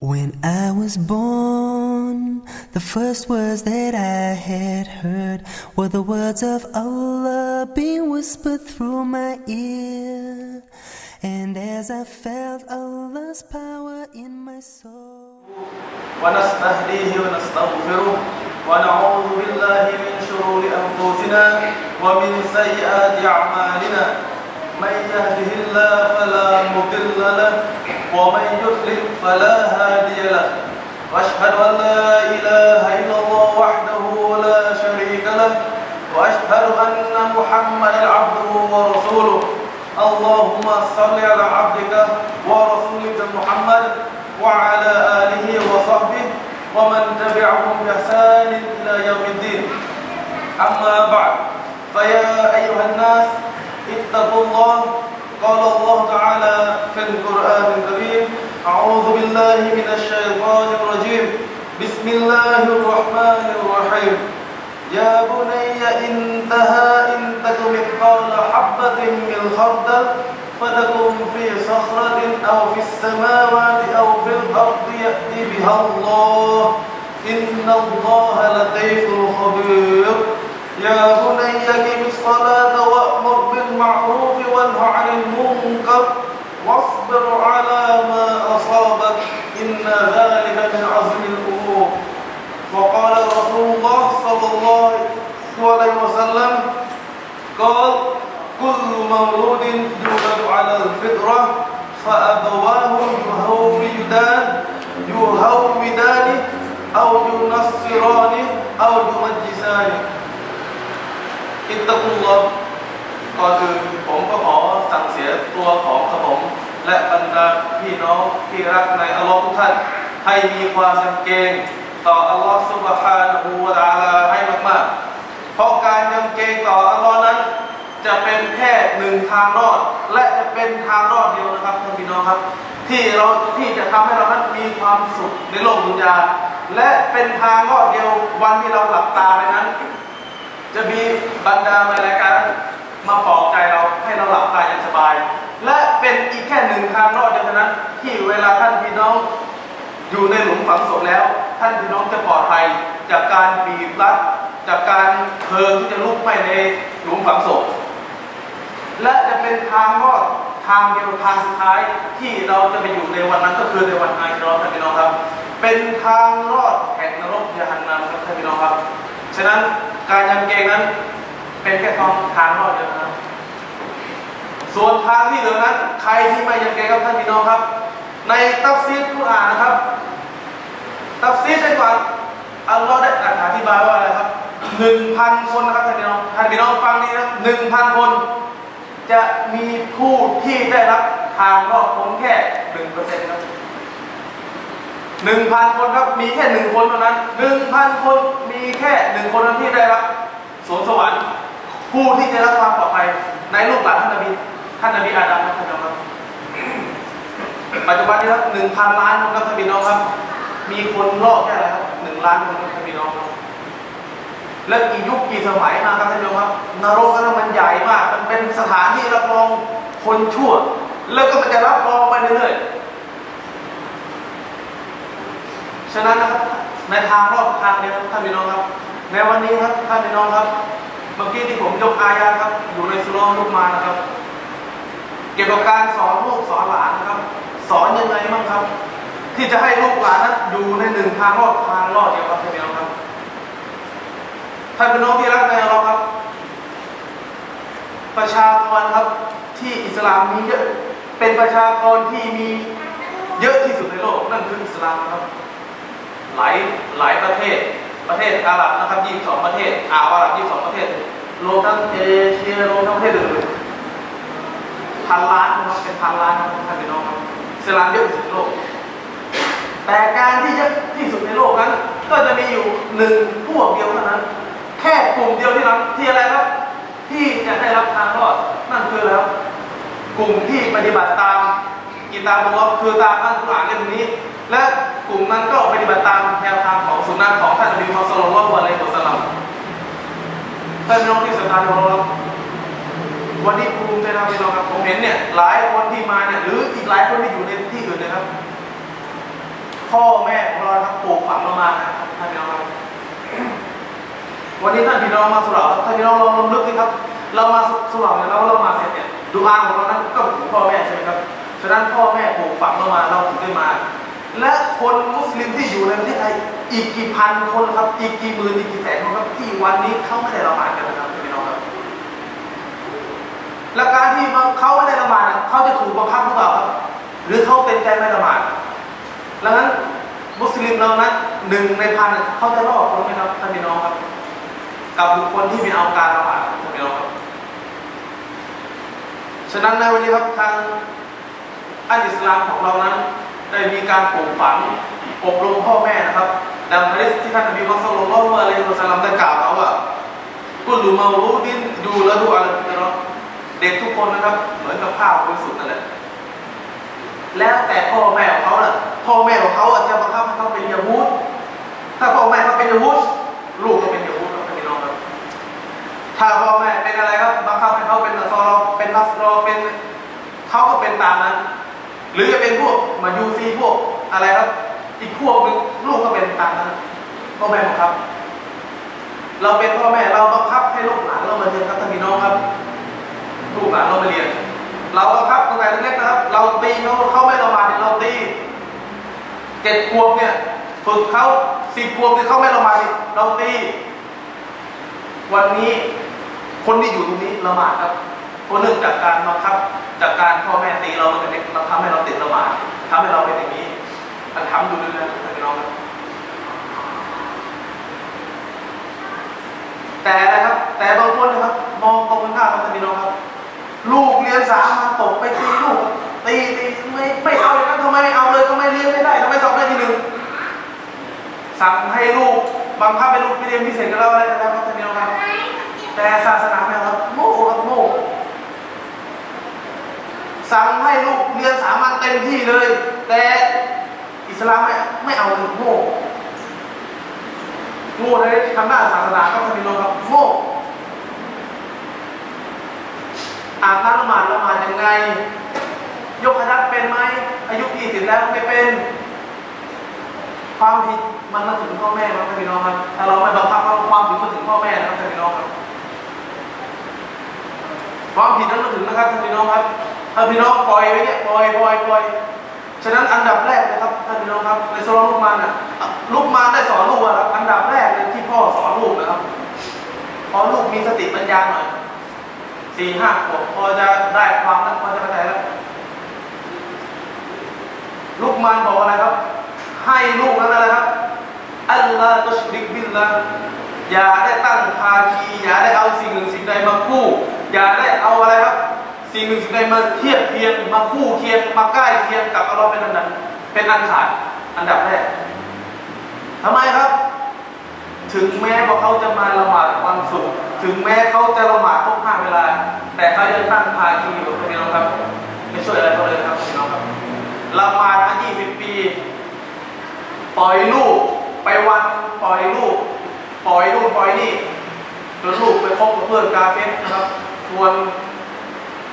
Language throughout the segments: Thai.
When I was born, the first words that I had heard were the words of Allah being whispered through my ear. And as I felt Allah's power in my soul. ونستهديه ونستغفره ونعوذ بالله من شرور أنفسنا ومن سيئات أعمالنا من يهده الله فلا مضل له ومن يضلل فلا هادي له. وأشهد أن لا إله إلا الله وحده لا شريك له. وأشهد أن محمدا عبده ورسوله. اللهم صل على عبدك ورسولك محمد وعلى آله وصحبه ومن تبعهم بإحسان إلى يوم الدين. أما بعد فيا أيها الناس اتقوا الله قال الله تعالى في القرآن الكريم أعوذ بالله من الشيطان الرجيم. بسم الله الرحمن الرحيم. يا بني انتهى إن تك مثقال حبة من خردل فتكن في صخرة أو في السماوات أو في الأرض يأتي بها الله. إن الله لطيف خبير. يا بني أقم الصلاة وأمر بالمعروف وانه عن المنكر واصبر على ما أصابك إن ذلك من عزم الأمور وقال رسول الله صلى الله عليه وسلم قال كل مولود يولد على الفطرة فأبواه يهودان يهودانه أو ينصرانه أو يمجسانه اتقوا الله ก่อนอื่นผมก็ขอ เสียตัวของขผมและบรรดาพี่น้องที่รักในอัลลอฮ์ทุกท่าน ให้มีความยำเกรงต่ออัลลอฮ์ซุบฮานะฮูวะตาลาให้มากๆ เพราะการยำเกรงต่ออัลลอฮ์นั้น จะเป็นแค่หนึ่งทางรอด และจะเป็นทางรอดเดียวนะครับท่านพี่น้องครับ ที่เราที่จะทำให้เรานั้นมีความสุขในโลกดุนยาและเป็นทางรอดเดียววันที่เราหลับตาไปนั้น จะมีบรรดาในรายการ มาปลอบใจเราให้เราหลับตาอย่างสบาย และเป็นอีกแค่หนึ่งทางรอดเดียวเท่านั้นที่เวลาท่านพี่น้องอยู่ในหลุมฝังศพแล้ว ท่านพี่น้องจะปลอดภัยจากการบีบรัดจากการเพลิงที่จะลุกไหม้ในหลุมฝังศพและจะเป็นทางรอดทางเดียวทางสุดท้ายที่เราจะไปอยู่ในวันนั้นก็คือในวันอาคิราะห์ท่านพี่น้องครับ เป็นทางรอดแห่งนรกยาหันนามครับท่านพี่น้องครับ ฉะนั้นการยำเกงนั้น เป็นแค่ทางทางรอดเดียวนะครับส่วนทางที่เหลือนั้น ใครที่ไม่ยำเกรงครับท่านพี่น้องครับ ในตัฟซีดกุรอานนะครับ ตัฟซีดได้กว่าอัลลอฮ์ได้อธิบายว่าอะไรครับหนึ่งพันคนนะครับท่านพี่น้องท่านพี่น้องฟังนี้นะหนึ่งพันคน จะมีผู้ที่ได้รับทางรอดพ้นแค่หนึ่งเปอร์เซ็นต์ครับหนึ่งพันคนครับมีแค่หนึ่งคนเท่านั้นหนึ่งพันคนมีแค่หนึ่งคนเท่านั้นที่ได้รับสวนสวรรค์ ผู้ที่จะรับความปลอดภัยในลูกหลานท่านนบีท่านนบีอาดัมครับท่านน้องครับปัจจุบันนี้ครับหนึ่งพันล้านคนครับท่านพี่น้องครับ มีคนรอดแค่อะไรครับหนึ่งล้านคนครับท่านพี่น้องครับและกี่ยุคกี่สมัยมาครับท่านผู้ชมครับนรกนั้นมันใหญ่มาก มันเป็นสถานที่รับรองคนชั่ว แล้วก็มันจะรับรองไปเรื่อยๆฉะนั้นนะครับในทางรอดทางเดียวครับท่านพี่น้องครับ ในวันนี้ครับท่านพี่น้องครับ มื่อกี้ที่ผมยกอายาครับ อยู่ในสุรลูกมานะครับ เกี่ยวกับการสอนลูกสอนหลานนะครับ สอนยังไงบ้างครับ ที่จะให้ลูกหลานนั้นอยู่ในหนึ่งทางรอดทางรอดเดียวครับท่านน้องครับท่านพี่น้องที่รักในเราครับ ประชากรครับที่อิสลามมีเยอะเป็นประชากรที่มีเยอะที่สุดในโลกนั่นคืออิสลามครับ หลายหลายประเทศ ประเทศอาหรับนะครับ22 ประเทศอาหรับ22 ประเทศ รวมทั้งเอเชียรวมทั้งประเทศอื่นพันล้านนะครับเป็นพันล้านนะครับท่านพี่น้องครับสลามเยอะที่สุดในโลก แต่การที่เยอะที่สุดในโลกนั้น ก็จะมีอยู่หนึ่งพวกเดียวเท่านั้น แค่กลุ่มเดียวที่นั้นที่อะไรครับ ที่จะได้รับทางรอดนั่นคือแล้ว กลุ่มที่ปฏิบัติตามกิตาบุลล์คือตามอัลกุรอานเล่มนี้ และ กลุ่มนั้นก็ปฏิบัติตามแนวทางของสุนนะของท่านนบีมุฮัมมัดศ็อลลัลวะลัยฮิวะซัลลัมท่านน้องที่ศรัทธาของเราวันนี้ภูมิใจนะพี่น้องครับผมเห็นเนี่ยหลายคนที่มาเนี่ยหรืออีกหลายคนที่อยู่ในที่อื่นนะครับ พ่อแม่ของเราครับปลูกฝังเรามานะครับท่านพี่น้องครับวันนี้ท่านพี่น้องมาสุราครับท่านพี่น้องลองลองนึกสิครับ เรามาสุราเนี่ยเราเรามาเสร็จเนี่ยดูอาของเรานั้นก็ถึงพ่อแม่ใช่ไหมครับฉะนั้นพ่อแม่ปลูกฝังเรามาเราถึงได้มา และคนมุสลิมที่อยู่ในประเทศไทยอีกกี่พันคนครับ อีกกี่หมื่นอีกกี่แสนคนครับที่วันนี้เขาไม่ได้ละหมาดกันนะครับท่านพี่น้องครับและการที่เขาไม่ได้ละหมาดเขาจะถูกบังคับหรือเปล่าครับหรือเขาเป็นใจไม่ละหมาดดังนั้นมุสลิมเรานั้นหนึ่งในพันเขาจะรอดพ้ไหมครับท่านพี่น้องครับ กับบุคคลที่ม่เอาการละหมาดท่านพี่น้องครับฉะนั้นในวันนี้ครับทางอัลอิสลามของเรานั้น ได้มีการปลูกฝังอบรมพ่อแม่นะครับ ดังนั้นที่ท่านนบีมุฮัมมัดศ็อลลัลลอฮุอะลัยฮิวะซัลลัมได้กล่าวเอาว่ากุลูมารูดินดูแล้วดูอะไรกันเนาะเด็กทุกคนนะครับ เหมือนกับข้าวบริสุทธิ์นั่นแหละแล้วแต่พ่อแม่ของเขาน่ะพ่อแม่ นี่ยเราตีวันนี้คนที่อยู่ตรงนี้ละหมาดครับเพราะเนื่องจากการบังคับ จากการพ่อแม่ตีเราตั้งแต่เด็กเราทำให้เราติดละหมาดทำให้เราเป็นอย่างนี้ท่านทำดูด้วยนะท่านน้องครับแต่นะครับ แต่บางคนนะครับ มองตรงกันข้ามครับท่านน้องครับ ลูกเรียนสามมาตกไปตีลูก บังคับให้ลูกไปเรียนพิเศษกับเราอะไรกันแล้วครับท่านพี่น้องครับแต่ศาสนาไม่ครับโง่ครับโง่สั่งให้ลูกเรียนสามัญเต็มที่เลย แต่อิสลามไม่ไม่เอาเลยโง่โง่ในทางด้านศาสนาครับท่านพี่น้องครับโง่อาบน้ำละหมาดละหมาดยังไง ยกขดับเป็นไหมอายุยี่สิบแล้วไม่เป็น ความผิดมันมาถึงพ่อแม่ครับท่านพี่น้องครับถ้าเราไม่บังคับความผิดมาถึงพ่อแม่นะครับท่านพี่น้องครับความผิดนั้นมาถึงนะครับท่านพี่น้องครับถ้านพี่น้องปล่อยไว้เนี่ยปล่อยปล่อยปล่อยฉะนั้นอันดับแรกนะครับท่านพี่น้องครับในสโลลูกมาน่ะลูกมานได้สอนลูกอะครับอันดับแรกเลยที่พ่อสอนลูกนะครับพอลูกมีสติปัญญาหน่อยสี่ห้าขวบพอจะได้ความแล้วพอจะเข้าใจแล้วลูกมานบอกอะไรครับ ให้ลูกนั้นะครับอัลลอฮ์ตุชริกบิลละอย่าได้ตั้งภาคีอย่าได้เอาสิ่งหนึ่งสิ่งใดมาคู่ อย่าได้เอาอะไรครับ สิ่งหนึ่งสิ่งใดมาเทียบเทียงมาคู่เคียงมาใกล้เคียงกับอัลลอฮ์เป็นอันดับเป็นอันขาดอันดับแรกทำไมครับ ถึงแม้ว่าเขาจะมาละหมาดวันศุกร์ถึงแม้เขาจะละหมาดครบห้าเวลา แต่เขายังตั้งภาคีอยู่พี่น้องครับ ไม่ช่วยอะไรเขาเลยครับพี่น้องครับละหมาดมา 20 ปี ปล่อยลูกไปวันปล่อยลูกปล่อยลูกปล่อยนี่จนลูกไปคบกับเพื่อนกาเฟสนะครับชวน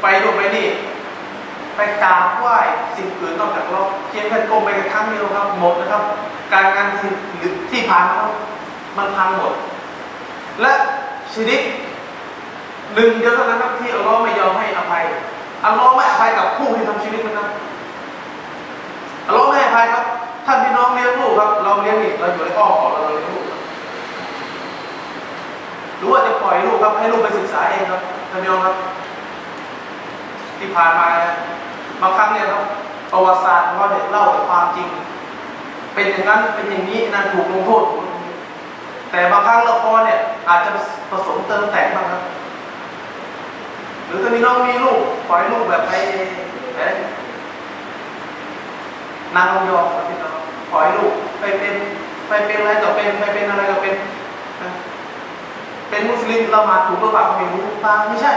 ไปลูกไปนี่ไปกราบไหว้สิ่งอื่นนอกจากเราเพียงแค่ก้มไปแค่ครั้งเดียวครับหมดนะครับ การงานที่ที่ผ่านมาครับมันพังหมด และชีวิตหนึ่งเดียวเท่านั้นครับที่อัลลอฮ์ไม่ยอมให้อภัยอัลลอฮ์ไม่อภัยกับผู้ที่ทำชีวิตนะครับอัลลอฮ์ไม่อภัยครับ ลี้ยงอีกเราอยู่ในอ้อมของเราเราเลี้ยงลูกหรือว่าจะปล่อยลูกครับให้ลูกไปศึกษาเองครับท่านพี่น้องครับ ที่ผ่านมาบางครั้งเนี่ยครับประวัติศาสตร์ของเราเนี่ยเล่าแต่ความจริง เป็นอย่างนั้นเป็นอย่างนี้นั่นถูกลงโทษถูกแต่บางครั้งละครเนี่ย อาจจะผสมเติมแต่งบ้างครับ หรือถ้ามีน้องมีลูกปล่อยลูกแบบไปนางลำยองครับพี่น้อง ปล่อยลูกไปเป็นไปเป็นอะไรก็เป็นไปเป็นอะไรก็เป็น เป็นมุสลิมละหมาดถูกหรือเปล่าไม่รู้ตาไม่ใช่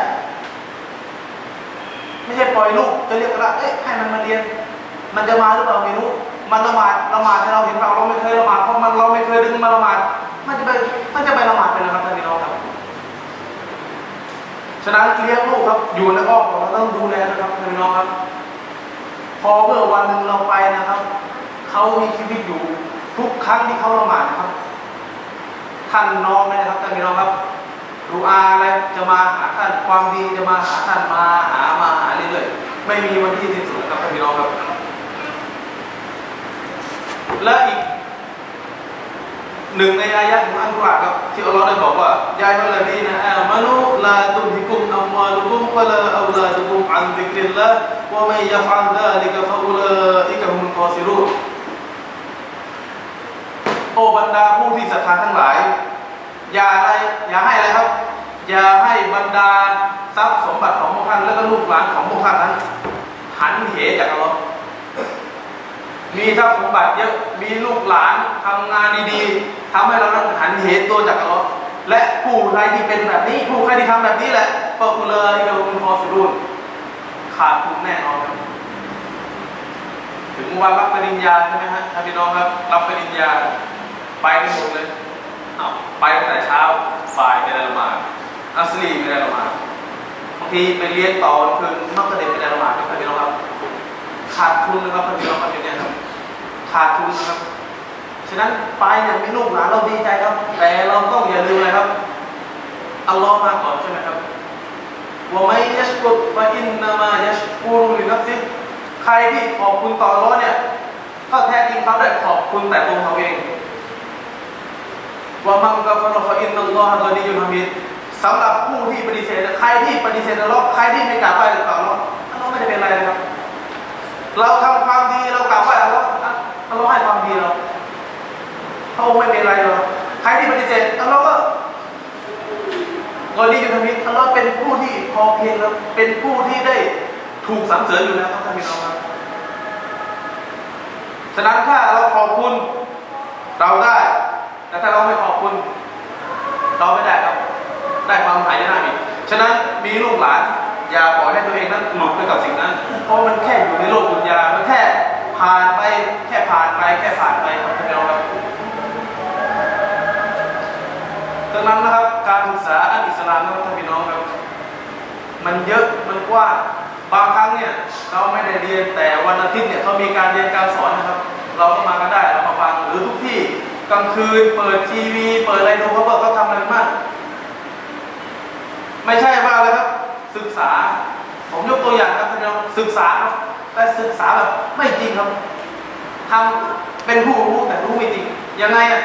ไม่ใช่ปล่อยลูกจะเรียกว่าเอ๊ะให้มันมาเรียน มันจะมาหรือเปล่าไม่รู้ มันละหมาดละหมาดให้เราเห็นเปล่าเราไม่เคยละหมาดเพราะมันเราไม่เคยดึงมาละหมาดมันจะไปมันจะไปละหมาดไปนะครับท่านพี่น้องครับฉะนั้นเลี้ยงลูกครับอยู่ในอ้อมของเราต้องดูแลนะครับท่านพี่น้องครับ พอเมื่อวันหนึ่งเราไปนะครับ เขามีชีวิตอยู่ทุกครั้งที่เขาละหมาดนะครับท่านนอนไหมนะครับท่านพี่น้องครับดูอาอะไรจะมาหาท่านความดีจะมาหาท่านมาหามาหาเรื่อยๆไม่มีวันที่สิ้นสุดครับท่านพี่น้องครับ และอีกหนึ่งในอายะของอัลกุรอานครับที่อัลลอฮ์ได้บอกว่ายาฮัลลดีนะอามานุลาตุฮิกุมอัมวาลุกุมวะลาอัลลาดุกุมอันซิกริลลาฮ์วะมันยัฟอัลดาลิกะฟะอุลาอิกะฮุมกอซิรูน อบรรดาผู้ที่ศรัทธาทั้งหลาย อย่าอะไรอย่าให้อะไรครับ อย่าให้บรรดาทรัพย์สมบัติของพวกท่านและก็ลูกหลานของพวกท่านนั้นหันเหจากอัลลอฮ์มีทรัพย์สมบัติเยอะมีลูกหลานทำงานดีๆทำให้เรานั้นหันเหตัวจากอัลลอฮ์และผู้ใครที่เป็นแบบนี้ ผู้ใครที่ทำแบบนี้แหละก็อุลาอิกะฮุมคอสรุนขาดทุนแน่นอนครับถึงวันรับปริญญาใช่ไหมฮะท่านพี่น้องครับรับปริญญา ไปกันหมดเลยเอาไปตั้งแต่เช้าฝ่ายไม่ได้ละหมาดอัสลีไม่ได้ละหมาดบางทีไปเรียนต่อคืนนอกประเด็นไม่ได้ละหมาดครับท่านพี่น้องครับ ขาดทุนนะครับพี่น้องครับอย่างนี้ครับขาดทุนนะครับฉะนั้นไปเนี่ยมีลูกหลานเราดีใจครับ แต่เราต้องอย่าลืมอะไรครับอัลลอฮ์มาก่อนใช่ไหมครับว่าไม่ยัชกุดฟะอินนามายัชกูรุลินัฟซิใครที่ขอบคุณต่ออัลลอเนี่ย ก็แท้จริงเขาได้ขอบคุณแต่ตัวเขาเอง ว่ามังกะฟะรฟะอินนัลลอฮะกอนียุนฮามิดสำหรับผู้ที่ปฏิเสธใครที่ปฏิเสธอัลลอฮ์ใครที่ไม่กราบไหว้ต่ออัลลอฮ์อัลลอฮ์ไม่ได้เป็นอะไรนะครับ เราทำความดีเรากราบไหว้อัลลอฮ์อัลลอฮ์ให้ความดีเราพระองค์ไม่เป็นไรหรอกใครที่ปฏิเสธอัลลอฮ์ก็กอดีอยู่ทมิตอัลลอฮ์เป็นผู้ที่พอเพียงแล้วเป็นผู้ที่ได้ถูกสรรเสริญอยู่แล้วท่านพี่น้องครับฉะนั้นถ้าเราขอบคุณเราได้ แต่ถ้าเราไม่ขอบคุณ เราไม่ได้ครับ ได้ความหายนะอีกฉะนั้นมีลูกหลานอย่าปล่อยให้ตัวเองนั้นหลุดไปกับสิ่งนั้น เพราะมันแค่อยู่ในโลกดุนยามันแค่ผ่านไปแค่ผ่านไปแค่ผ่านไปครับท่านพี่น้องครับดังนั้นนะครับการศึกษาอันอิสลามนะครับท่านพี่น้องครับ มันเยอะมันกว้างบางครั้งเนี่ยเราไม่ได้เรียนแต่วันอาทิตย์เนี่ยเขามีการเรียนการสอนนะครับ เราก็มากันได้เรามาฟังหรือทุกที่ กลางคืนเปิดทีวีเปิดอะไรดูเขาบอกเขาทำอะไรกันบ้างไม่ใช่ว่าอะไรครับ ศึกษา ผมยกตัวอย่างครับท่านผู้ชมศึกษาครับแต่ศึกษาแบบไม่จริงครับทำเป็นผู้รู้แต่รู้ไม่จริงยังไงอะ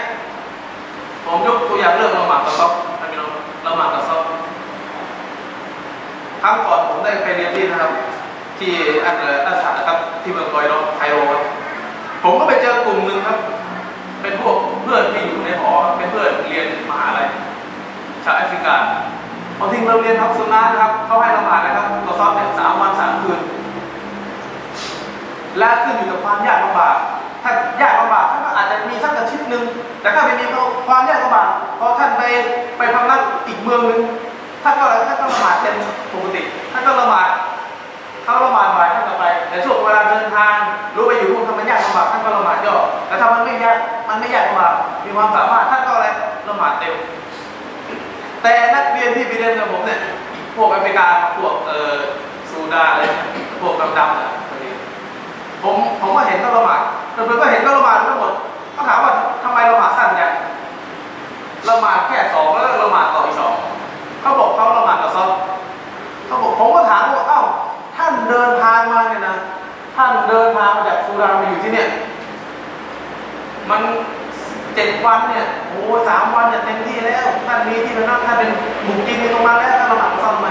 ผมยกตัวอย่างเรื่องละหมาดกระซอบท่านผู้ชมละหมาดกระซอบครั้งก่อนผมได้ไปเรียนที่นะครับ ที่อันเดอร์อัสสัดนะครับที่เมืองกอยเนาะไคโรครับผมก็ไปเจอกลุ่มหนึ่งครับ เป็นพวกเพื่อนที่อยู่ในหอเป็นเพื่อนเรียนมหาลัยชาวแอฟริกาพอทิ้งเราเรียนทับสุนนะนะครับเขาให้ละหมาดนะครับก็ซ้อมเนี่ยสามวันสามคืนและขึ้นอยู่กับความยากลำบากถ้ายากลำบากท่านก็อาจจะมีสักอาทิตย์หนึ่งแต่ถ้าไม่มีความยากลำบากพอท่านไปไปพำนักอีกเมืองหนึ่งท่านก็ท่านก็ละหมาดเต็มปกติท่านก็ละหมาดเขาละหมาดบ่ายท่านก็ไปแต่ช่วงเวลาเดินทางรู้ไปอยู่ร่วมทำมันยากลำบากท่านก็ละหมาดย่อแต่ถ้ามันไม่ยาก มันไม่ยากลำบากมีความสามารถท่านก็อะไรละหมาดเต็ม แต่นักเรียนที่ไปเรียนกับผมเนี่ยพวกแอฟริกาพวกเอ่อซูดาอะไรเนี่ยพวกดำๆเนี่ยพอดีผมผมก็เห็นก็ละหมาดแต่ผมก็เห็นก็ละหมาดทั้งหมดก็ถามว่าทำไมละหมาดสั้นจังละหมาดแค่สองแล้วละหมาดต่ออีกสองเขาบอกเขาละหมาดกับซอฟเขาบอกผมก็ถามว่าเอ้าท่านเดินทางมาเนี่ยนะท่านเดินทางมาจากซูดานมาอยู่ที่เนี่ย มันเจ็ดวันเนี่ยโอ้สามวันเนี่ยเต็มที่แล้วท่านมีที่เป็นนั่งท่านเป็นหมุกกินในตรงนั้นแล้วท่านละหมาดกับซอฟไหม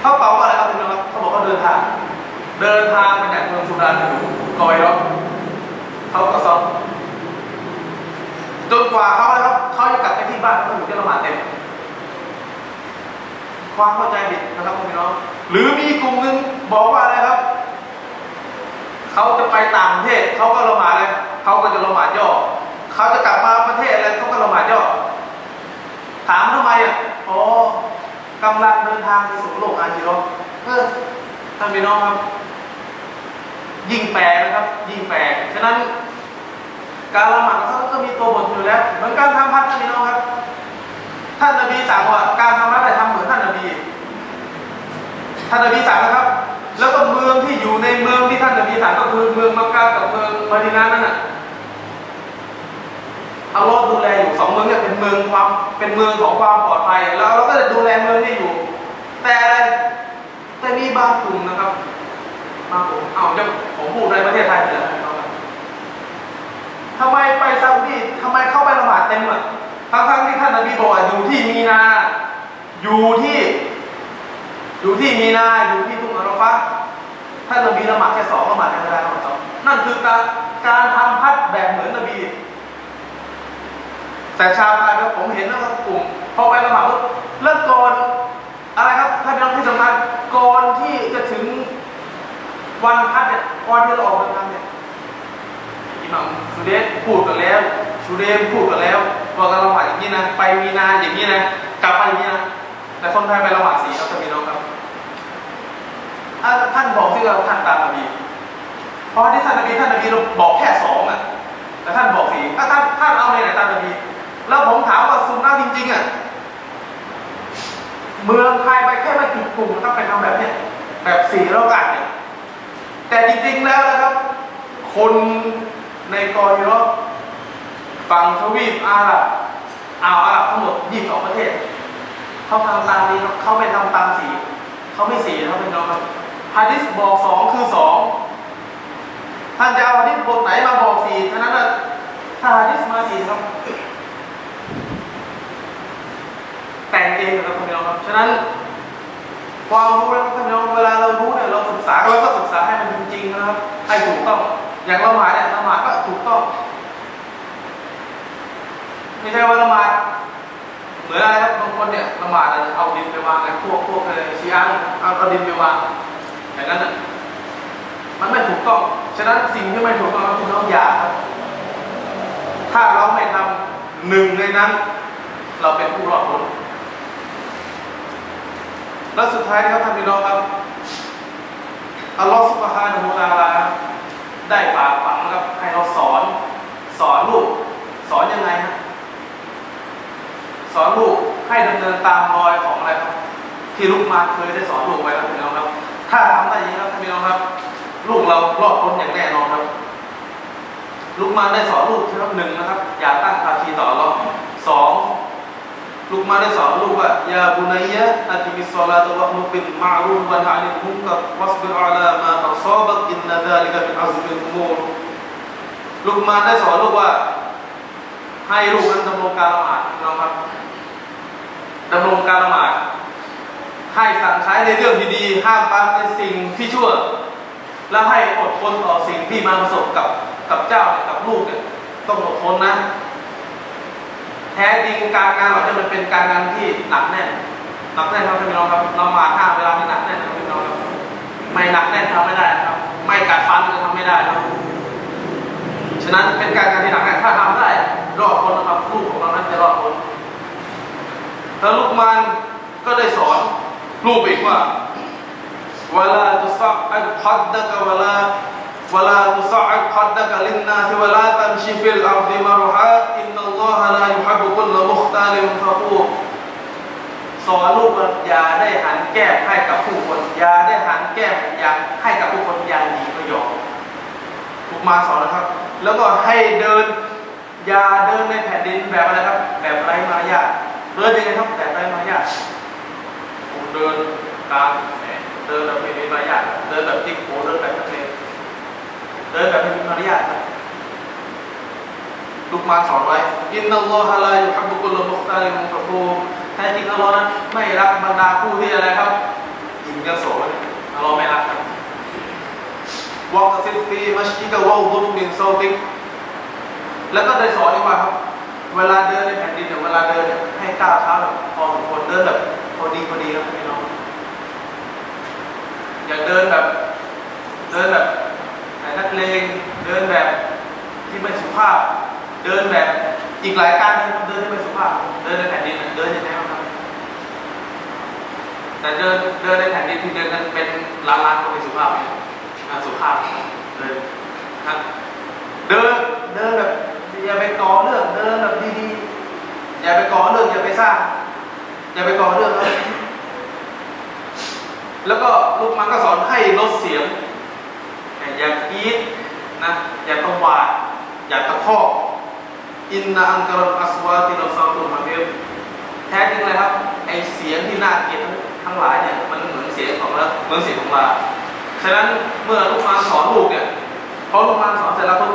เขาตอบว่าอะไรครับคุณผู้ชมครับเขาบอกเขาเดินทาง เดินทางมาจากเมืองสุดานอยู่กอยรถเขาก็ซ้อมจนกว่าเขานะครับเขาจะกลับไปที่บ้านเขาอยู่ที่ละหมาดเต็มความเข้าใจผิดนะครับคุณพี่น้อง หรือมีกลุ่มหนึ่งบอกว่าอะไรครับ เขาจะไปต่างประเทศเขาก็ละหมาดเลย เขาก็จะละหมาดย่อเขาจะกลับมาประเทศอะไรเขาก็ละหมาดย่อถามทำไมอะอ๋อกำลังเดินทางไปสู่โลกอาชีรอเออท่านพี่น้องครับ ยิ่งแปลนะครับ ยิ่งแปลฉะนั้น การละหมาดของเขาก็มีตัวบทอยู่แล้ว เหมือนการทำพัดท่านพี่น้องครับ ท่านนบีสั่งว่าการทำอะไรทำเหมือนท่านนบีท่านนบีสั่งนะครับ แล้วก็เมืองที่อยู่ในเมืองที่ท่านนบีสั่งก็คือเมืองมักกะกับเมืองมดีนานั่นน่ะ อัลลอฮ์ดูแลอยู่สองเมืองเนี่ยเป็นเมืองความเป็นเมืองของความปลอดภัย แล้วเราก็จะดูแลเมืองนี้อยู่ แต่อะไรแต่มีบางกลุ่มนะครับบางกลุ่มเอาจะผมพูดในประเทศไทยเลยทำไมไปซาอุดีทำไมเข้าไปละหมาดเต็มอะทั้งๆที่ท่านนบีบอกอยู่ที่มีนา อยู่ที่ อยู่ที่มีนาอยู่ที่ทุ่งอาราฟะท่านนบีละหมาดแค่สองละหมาดในเวลาละหมาดสองนั่นคือการการทำพัดแบบเหมือนนบี แต่ชาวไทยผมเห็นแล้วครับกลุ่มพอไปละหมาดปุ๊บเลิกก่อนอะไรครับท่านน้องที่สำคัญก่อนที่จะถึงวันพัดเนี่ยก่อนที่เราออกเดินทางเนี่ยอิหมัมสุเดสพูดกันแล้วชูเดมพูดกันแล้วบอกกันละหมาดอย่างนี้นะไปมีนาอย่างนี้นะกลับไปอย่างนี้นะแต่คนไทยไปละหมาดสีครับท่านพี่น้องครับท่านบอกที่เราท่านตามนบีเพราะที่ท่านนบีท่านนบีเราบอกแค่สองอะแต่ท่านบอกสี่ถ้าท่านท่านเอาในไหนตามนบี แล้วผมถามว่าซุนนะจริงๆอะเมืองไทยไปแค่ไม่กี่กลุ่มนะครับไปทำแบบเนี้ยแบบสี่แล้วกันเนี่ยแต่จริงๆแล้วนะครับ คนในกอริรอฝั่งทวีปอาหรับอ่าวอาหรับทั้งหมด22ประเทศเขาทำตามนี้เขาไม่ทำตามสีเขาไม่สีเขาเป็นน้องครับฮะดิษบอกสองคือสองท่านจะเอาฮะดิษบทไหนมาบอกสี่เท่านั้นนะถ้าฮะดิษมาสี่ครับ แต่ง เองนะครับพี่น้องครับ ฉะนั้นความรู้นะครับพี่น้องเวลาเรารู้เนี่ยเราศึกษาเราก็ศึกษาให้มันจริงๆนะครับ ให้ถูกต้อง อย่างละหมาดเนี่ยละหมาดก็ถูกต้อง ไม่ใช่ว่าละหมาดเหมือนอะไรครับบางคนเนี่ยละหมาดเนี่ยเอาดินไปวางเนี่ยพวกพวกเลยชีอะห์เอาเอาดินไปวางอย่างนั้นน่ะมันไม่ถูกต้อง ฉะนั้นสิ่งที่ไม่ถูกต้องเราคุณต้องอย่าครับถ้าเราไม่ทำหนึ่งในนั้น เราเป็นผู้รอดพ้น แล้วสุดท้ายนะครับท่านพี่น้องครับอัลลอฮฺสุบฮานะฮูตาลาได้ฝากฝังครับให้เราสอน สอนลูก สอนยังไงฮะสอนลูกให้ดำเนินตามรอยของอะไรครับ ที่ลูกมาเคยได้สอนลูกไว้ครับพี่น้องครับ ถ้าทำได้อย่างนี้ครับท่านพี่น้องครับ ลูกเรารอดพ้นอย่างแน่นอนครับ ลูกมาได้สอนลูกนะครับหนึ่งนะครับ อย่าตั้งภาคีต่ออัลลอฮ์สอง ลูกมาได้สอนลูกว่ายาบุนัยยะอัติมิสซอลาตวะมุบิลมารูฟวะนะฮ์อานิลมุนกัรวัสบิรอะลามาอัศอบักอินนะซาลิกะมินอัซมิลมูรลูกมาได้สอนลูกว่า ให้ลูกนั้นดำรงการละหมาดนะครับดำรงการละหมาดให้สั่งใช้ในเรื่องดีๆห้ามปรามในสิ่งที่ชั่ว แล้วให้อดทนต่อสิ่งที่มาประสบกับกับเจ้าเนี่ยกับลูกเนี่ยต้องอดทนนะ ท้จริงการงานเราจะมันเป็นการงานที่หนักแน่น หนักแน่นครับท่านพี่น้องครับเรามาห้าเวลาที่หนักแน่นครับพี่น้องครับ ไม่หนักแน่นทำไม่ได้ครับ ไม่กัดฟันก็ทำไม่ได้ครับ ฉะนั้นเป็นการงานที่หนักแน่นถ้าทำได้ รอดพ้นนะครับลูกของเรานั้นจะรอดพ้นแล้วลูกมันก็ได้สอนลูกอีกว่า ولا تصعد خدك ولا ولا تصعد خدك للناس ولا تمشي في الأرض مرحا إن الله لا يحب كل مختال فخور สอนลูกว่าอย่าได้หันแก้มให้กับผู้คนอย่าได้หันแก้มอย่างให้กับผู้คนอย่างดีก็ยอมลูกมาสอนนะครับ แล้วก็ให้เดิน อย่าเดินในแผ่นดินแบบอะไรครับ แบบไร้มารยาทเดินยังไงครับแบบไร้มารยาทผมเดินกลางแหมเดินแบบไม่มีมารยาทเดินแบบติ๊กโผเดินแบบนักเลงเดินแบบไม่มีมารยาทครับ ลูกมาสอนไว้อินนัลลอฮะลายุฮับบุกุลมุขตาลิมุฟะคูแท้จริงอัลลอฮ์นั้นไม่รักบรรดาผู้ที่อะไรครับหญิงยโสนอัลลอฮ์ไม่รักครับวะกซิฟีมัชยิกะวะอุดุมินโซติกแล้วก็ได้สอนอีกว่าครับ เวลาเดินในแผ่นดินเนี่ยเวลาเดินเนี่ยให้ก้าวเท้าแบบพอสมควรเดินแบบพอดีพอดีครับพี่น้องอย่าเดินแบบเดินแบบนักเลงเดินแบบที่ไม่สุภาพ เดินแบบอีกหลายการเดินที่ไม่สุภาพ เดินในแผ่นดินเดินยังไงบ้างครับแต่เดินเดินในแผ่นดินที่เดินกันเป็นล้านล้านๆก็ไม่สุภาพเนี่ยอ่าสุภาพเดินครับเดินเดินแบบอย่าไปก่อเรื่องเดินแบบดีๆอย่าไปก่อเรื่องอย่าไปสร้างอย่าไปก่อเรื่องแล้วก็ลูกมันก็สอนให้ลดเสียง อย่ากรีดนะอย่าตะหวาดอย่าตะคอก อินนาอังกรอัสวาติเราซาตุมาเบลแท้จริงเลยครับไอเสียงที่น่าเกลียดทั้งหลายเนี่ยมันเหมือนเสียงของเหมือนเสียงของลาฉะนั้นเมื่อลูกมารสอนลูกเนี่ยพอลูกมารสอนเสร็จแล้วปุ๊บ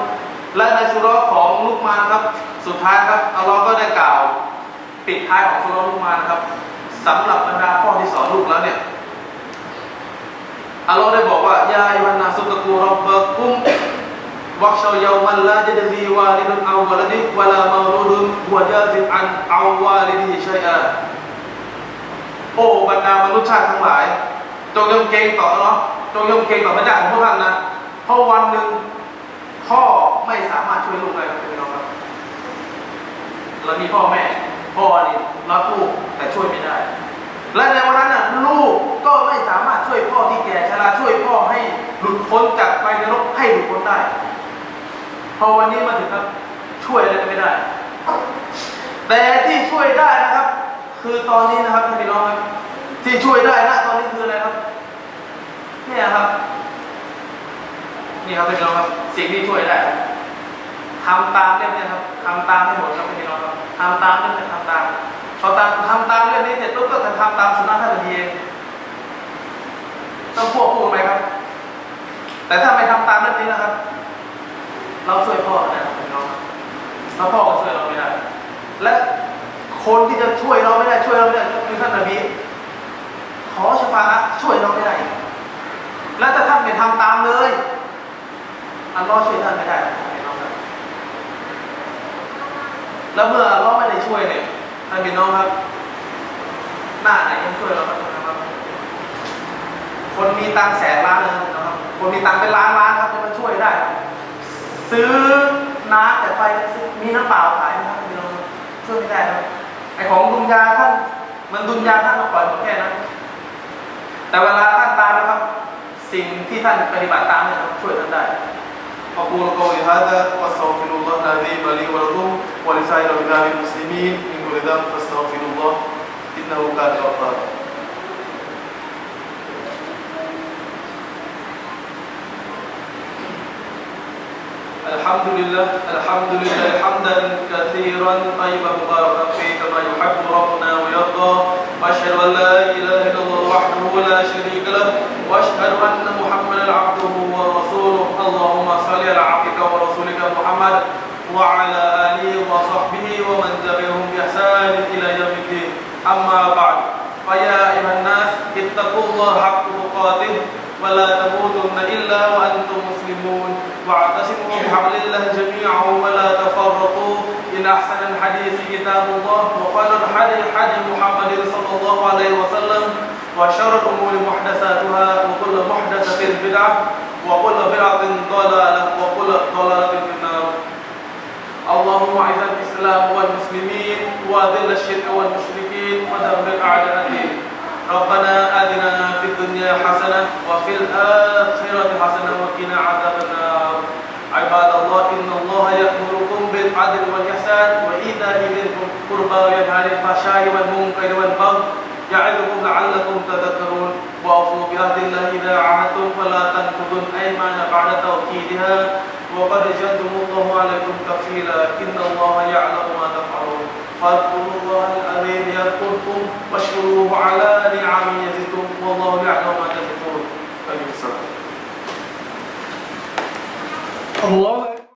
และในสุรษของลูกมารครับ สุดท้ายครับอัลลอฮ์ก็ได้กล่าวปิดท้ายของสุรษลูกมารนครับสำหรับบรรดาพ่อที่สอนลูกแล้วเนี่ยอัลลอฮ์ได้บอกว่ายาอิวันนาสุตะกูรับบะกุม วักชาวยามันลาจะดีวาลิดุนอาวะลดิวลามารูดุนวะจาซิอันอาวาลิดิชัยอาโอ้บรรดามนุษย์ชาติทั้งหลาย จงยำเกรงต่ออัลลอจงยำเกรงต่อพระเจ้าของพวกท่านนะ เพราะวันหนึ่งพ่อไม่สามารถช่วยลูกได้ครับพี่น้องครับ เรามีพ่อแม่ พ่อนี่รักลูกแต่ช่วยไม่ได้ และในวันนั้นน่ะลูกก็ไม่สามารถช่วยพ่อที่แก่ชราช่วยพ่อให้หลุดพ้นจากไฟนรกให้หลุดพ้นได้ พอวันนี้มาถึงครับช่วยอะไรก็ไม่ได้ แต่ที่ช่วยได้นะครับ คือตอนนี้นะครับท่านพี่น้องครับที่ช่วยได้นะตอนนี้คืออะไรครับ เนี่ยครับ นี่ครับท่านพี่น้องครับสิ่งที่ช่วยได้ทำตามเล่มเนี่ยครับทำตามให้หมดครับท่านพี่น้องครับทำตามเล่มเนี่ยทำตามพอตามทำตามเล่มนี้เสร็จปุ๊บก็จะทำตามสุนนะท่านนบีเองต้องควบคู่กันไปครับ แต่ถ้าไม่ทำตามเล่มนี้นะครับ เราช่วยพ่อไม่ได้ครับพี่น้องครับแล้วพ่อก็ช่วยเราไม่ได้ และคนที่จะช่วยเราไม่ได้ช่วยเราไม่ได้ก็คือท่านนบีขอชฟาอะช่วยเราไม่ได้ แล้วถ้าท่านไม่ทำตามเลยอัลลอฮ์ช่วยท่านไม่ได้พี่น้องครับแล้วเมื่ออัลลอฮ์ไม่ได้ช่วยเนี่ยท่านพี่น้องครับ หน้าไหนยังช่วยเราบ้างนะครับ คนมีตังแสนล้านเลยนะครับ คนมีตังเป็นล้านล้านครับจะมาช่วยได้ ซื้อน้ำแต่ไฟซื้อมีน้ำเปล่าขายนะครับพี่น้องช่วยไม่ได้ครับไอของดุนยาท่านมันดุนยาท่านก็ปล่อยหมดแค่นั้น แต่เวลาท่านตายนะครับ สิ่งที่ท่านปฏิบัติตามเนี่ยครับช่วยท่านได้ أقول قولي هذا وأستغفر الله العظيم لي ولكم ولسائر بلاد المسلمين من كل ذنب فاستغفروا الله إنه كان غفارا الحمد لله الحمد لله حمدا كثيرا طيبا مباركا فيه كما يحب ربنا ويرضى. وأشهد أن لا إله إلا الله وحده لا شريك له. وأشهد أن محمدا عبده ورسوله. اللهم صل على عبدك ورسولك محمد وعلى آله وصحبه ومن تبعهم بإحسان إلى يوم الدين. أما بعد فيا أيها الناس اتقوا الله حق تقاته. ولا تموتن إلا وأنتم مسلمون. واعتصموا بحبل الله جميعا ولا تفرقوا. إن أحسن الحديث كتاب الله وخير الحديث حديث محمد صلى الله عليه وسلم وشر الأمور محدثاتها وكل محدثة بدعة وكل بدعة ضلالة وكل ضلالة في النار. اللهم أعز الإسلام والمسلمين وأذل الشرك والمشركين ودمر أعداء الدين. ربنا آتنا في الدنيا حسنة وفي الآخرة حسنة وقنا عذاب النار. عباد الله إن الله يأمركم بالعدل والإحسان وإيتاء ذي القربى وينهى عن الفحشاء والمنكر والبغي يعظكم لعلكم تذكرون. وأوفوا بعهد الله إذا عاهدتم فلا تنقضوا الأيمان بعد توكيدها. وقد جدتم الله عليكم كفيلا إن الله يعلم ما تفعلون. فاذكروا الله العظيم يذكركم واشكروه على نعمه يزدكم. والله يعلم ما تفكرون. أجل السلام الله